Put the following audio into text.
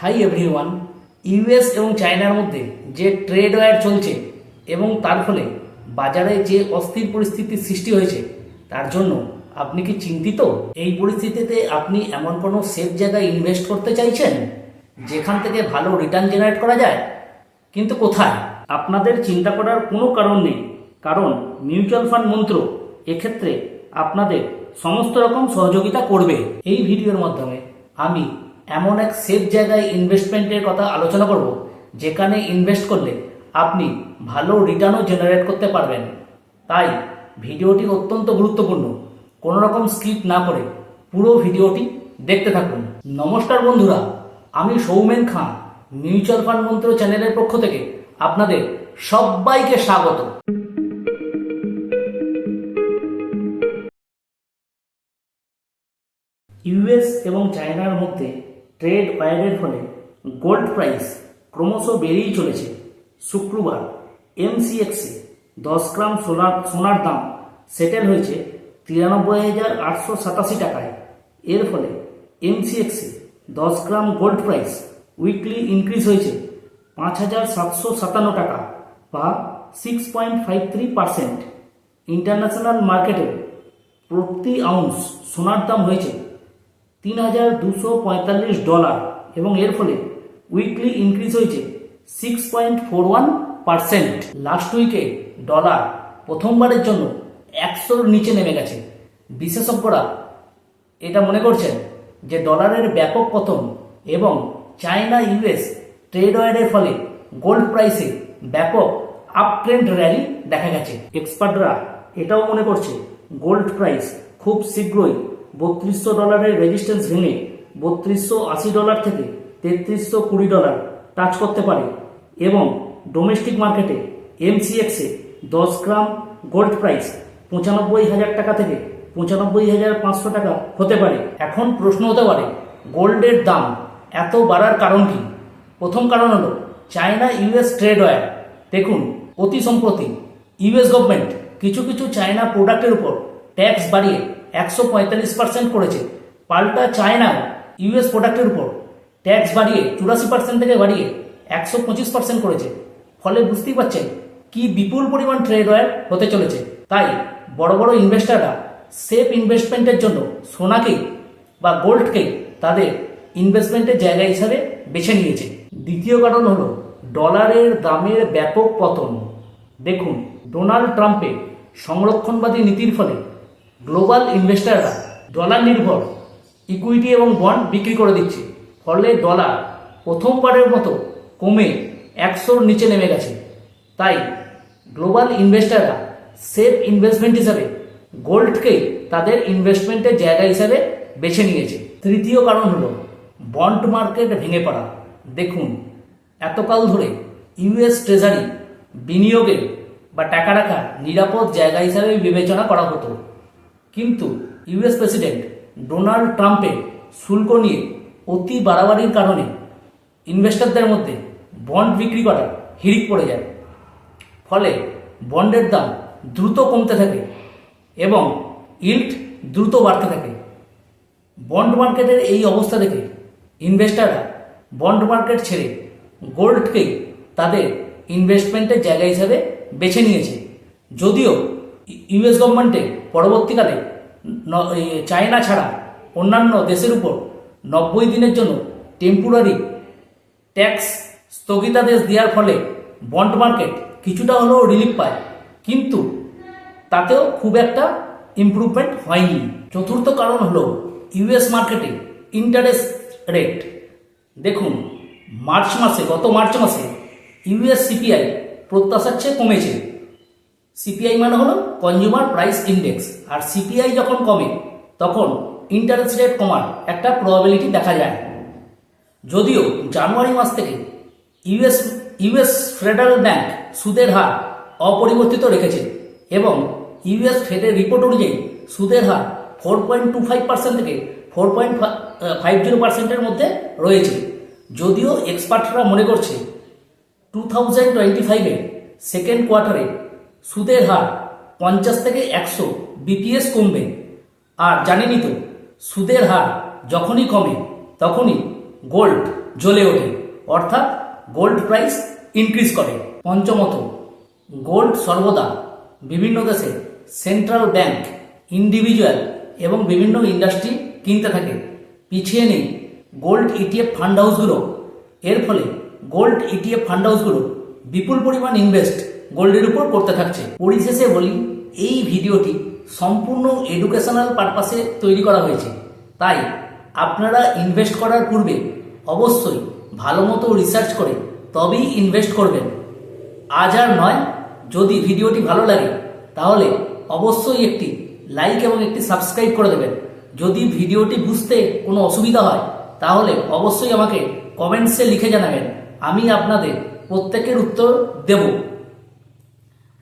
Hi everyone US এবং চায়নার মধ্যে যে ট্রেড ওয়ার চলছে এবং তার ফলে বাজারে যে অস্থির পরিস্থিতির সৃষ্টি হয়েছে, তার জন্য আপনি কি চিন্তিত? এই পরিস্থিতিতে আপনি এমন কোনো সেফ জায়গায় ইনভেস্ট করতে চাইছেন, যেখান থেকে ভালো রিটার্ন জেনারেট করা যায়? কিন্তু কোথায়? আপনাদের চিন্তা করার কোনো কারণ নেই, কারণ মিউচুয়াল ফান্ড মন্ত্র এক্ষেত্রে আপনাদের সমস্ত রকম সহযোগিতা করবে। এই ভিডিওর মাধ্যমে আমি এমন এক সেফ জায়গায় ইনভেস্টমেন্টের কথা আলোচনা করব, যেখানে ইনভেস্ট করলে আপনি ভালো রিটার্নও জেনারেট করতে পারবেন। তাই ভিডিওটি অত্যন্ত গুরুত্বপূর্ণ। কোনো রকম স্কিপ না করে পুরো ভিডিওটি দেখতে থাকুন। নমস্কার বন্ধুরা, আমি সৌমেন খান, মিউচুয়াল ফান্ড মন্ত্র চ্যানেলের পক্ষ থেকে আপনাদের সবাইকে স্বাগত। ইউএস এবং চায়নার মধ্যে ট্রেড ওয়ারের ফলে গোল্ড প্রাইস ক্রমশ বেড়েই চলেছে। শুক্রবার এমসিএক্সে দশ গ্রাম সোনার সোনার দাম সেটেল হয়েছে তিরানব্বই হাজার আটশো সাতাশি টাকায়। এর ফলে এমসিএক্সে দশ গ্রাম গোল্ড প্রাইস উইকলি ইনক্রিজ হয়েছে পাঁচ হাজার সাতশো সাতান্ন টাকা বা six point five three percent international মার্কেটে প্রতি আউন্স সোনার দাম হয়েছে তিন হাজার দুশো পঁয়তাল্লিশ ডলার এবং এর ফলে উইকলি ইনক্রিজ হয়েছে six point four one percent last উইকে ডলার প্রথমবারের জন্য একশোর নিচে নেমে গেছে। বিশেষজ্ঞরা এটা মনে করছেন যে ডলারের ব্যাপক পতন এবং চায়না ইউএস ট্রেড ওয়ারের ফলে গোল্ড প্রাইসে ব্যাপক আপ ট্রেন্ড র্যালি দেখা গেছে। এক্সপার্টরা এটাও মনে করছে গোল্ড প্রাইস খুব শীঘ্রই বত্রিশশো ডলারের রেজিস্ট্যান্স ভেঙে বত্রিশশো আশি ডলার থেকে তেত্রিশশো কুড়ি ডলার টাচ করতে পারে এবং ডোমেস্টিক মার্কেটে এমসিএক্সে দশ গ্রাম গোল্ড প্রাইস পঁচানব্বই হাজার টাকা থেকে পঁচানব্বই হাজার পাঁচশো টাকা হতে পারে। এখন প্রশ্ন হতে পারে গোল্ডের দাম এত বাড়ার কারণ কি? প্রথম কারণ হলো চায়না ইউএস ট্রেড ওয়ার দেখুন, অতি সম্প্রতি ইউএস গভর্নমেন্ট কিছু কিছু চায়না প্রোডাক্টের উপর ট্যাক্স বাড়িয়ে একশো পঁয়তাল্লিশ পার্সেন্ট করেছে। পাল্টা চায়না ইউএস প্রোডাক্টের উপর ট্যাক্স বাড়িয়ে, চুরাশি পার্সেন্ট থেকে বাড়িয়ে একশো পঁচিশ পার্সেন্ট করেছে। ফলে বুঝতেই পারছেন কি বিপুল পরিমাণ ট্রেড ওয়ার হতে চলেছে। তাই বড় বড় ইনভেস্টাররা সেফ ইনভেস্টমেন্টের জন্য সোনাকেই বা গোল্ডকেই তাদের ইনভেস্টমেন্টের জায়গা হিসাবে বেছে নিয়েছে। দ্বিতীয় কারণ হলো ডলারের দামের ব্যাপক পতন। দেখুন ডোনাল্ড ট্রাম্পের সংরক্ষণবাদী নীতির ফলে গ্লোবাল ইনভেস্টাররা ডলার নির্ভর ইকুইটি এবং বন্ড বিক্রি করে দিচ্ছে। ফলে ডলার প্রথমবারের মতো কমে একশোর নিচে নেমে গেছে। তাই গ্লোবাল ইনভেস্টাররা সেফ ইনভেস্টমেন্ট হিসাবে গোল্ডকেই তাদের ইনভেস্টমেন্টের জায়গা হিসাবে বেছে নিয়েছে। তৃতীয় কারণ হলো বন্ড মার্কেট ভেঙে পড়া। দেখুন, এতকাল ধরে ইউএস ট্রেজারি বিনিয়োগের বা টাকা রাখার নিরাপদ জায়গা হিসাবে বিবেচনা করা হতো। কিন্তু ইউএস প্রেসিডেন্ট ডোনাল্ড ট্রাম্পের শুল্ক নিয়ে অতি বাড়াবাড়ির কারণে ইনভেস্টরদের মধ্যে বন্ড বিক্রি করা হিড়িক পড়ে যায়। ফলে বন্ডের দাম দ্রুত কমতে থাকে এবং ইল্ট দ্রুত বাড়তে থাকে। বন্ড মার্কেটের এই অবস্থা দেখে ইনভেস্টাররা বন্ড মার্কেট ছেড়ে গোল্ডকেই তাদের ইনভেস্টমেন্টের জায়গা হিসাবে বেছে নিয়েছে। যদিও ইউএস গভর্নমেন্টে পরবর্তীকালে চায়না ছাড়া অন্যান্য দেশের উপর নব্বই দিনের জন্য টেম্পোরারি ট্যাক্স স্থগিতাদেশ দেওয়ার ফলে বন্ড মার্কেট কিছুটা হলেও রিলিফ পায়। কিন্তু তাতেও খুব একটা ইমপ্রুভমেন্ট হয়নি। চতুর্থ কারণ হলো ইউএস মার্কেটে ইন্টারেস্ট রেট দেখুন, মার্চ মাসে, গত মার্চ মাসে ইউএস সিপিআই প্রত্যাশার চেয়ে কমেছে। সিপিআই মানে হলো কনজিউমার প্রাইস ইন্ডেক্স আর সিপিআই যখন কমে, তখন ইন্টারেস্ট রেট কমার একটা প্রবাবিলিটি দেখা যায়। যদিও জানুয়ারি মাস থেকে ইউএস ইউএস ফেডারেল ব্যাংক সুদের হার অপরিবর্তিত রেখেছে এবং ইউএস ফেডের রিপোর্ট অনুযায়ী সুদের হার four point two five percent থেকে ফোর পয়েন্ট ফাইভ জিরো পার্সেন্টের মধ্যে রয়েছে। যদিও এক্সপার্টরা মনে করছে টু থাউজেন্ড টোয়েন্টি ফাইভে সেকেন্ড কোয়ার্টারে সুদের হার পঞ্চাশ থেকে একশো বিপিএস কমবে। আর জানেনি তো, সুদের হার যখনই কমে, তখনই গোল্ড জ্বলে ওঠে। অর্থাৎ গোল্ড প্রাইস ইনক্রিজ করে। পঞ্চমত গোল্ড সর্বদা বিভিন্ন দেশে সেন্ট্রাল ব্যাংক ইন্ডিভিজুয়াল এবং বিভিন্ন ইন্ডাস্ট্রি কিনতে থাকে। পিছিয়ে নেই গোল্ড ইটিএফ ফান্ড হাউসগুলো এর ফলে গোল্ড ইটিএফ ফান্ড হাউসগুলো বিপুল পরিমাণ ইনভেস্ট গোল্ডের উপর করতে থাকছে। পরিশেষে বলি, এই ভিডিওটি সম্পূর্ণ এডুকেশনাল পারপাসে তৈরি করা হয়েছে। তাই আপনারা ইনভেস্ট করার পূর্বে অবশ্যই ভালো মতো রিসার্চ করে তবেই ইনভেস্ট করবেন। আজ আর নয়, যদি ভিডিওটি ভালো লাগে, তাহলে অবশ্যই একটি লাইক এবং একটি সাবস্ক্রাইব করে দেবেন। যদি ভিডিওটি বুঝতে কোনো অসুবিধা হয়, তাহলে অবশ্যই আমাকে কমেন্টসে লিখে জানাবেন। আমি আপনাদের প্রত্যেকের উত্তর দেব।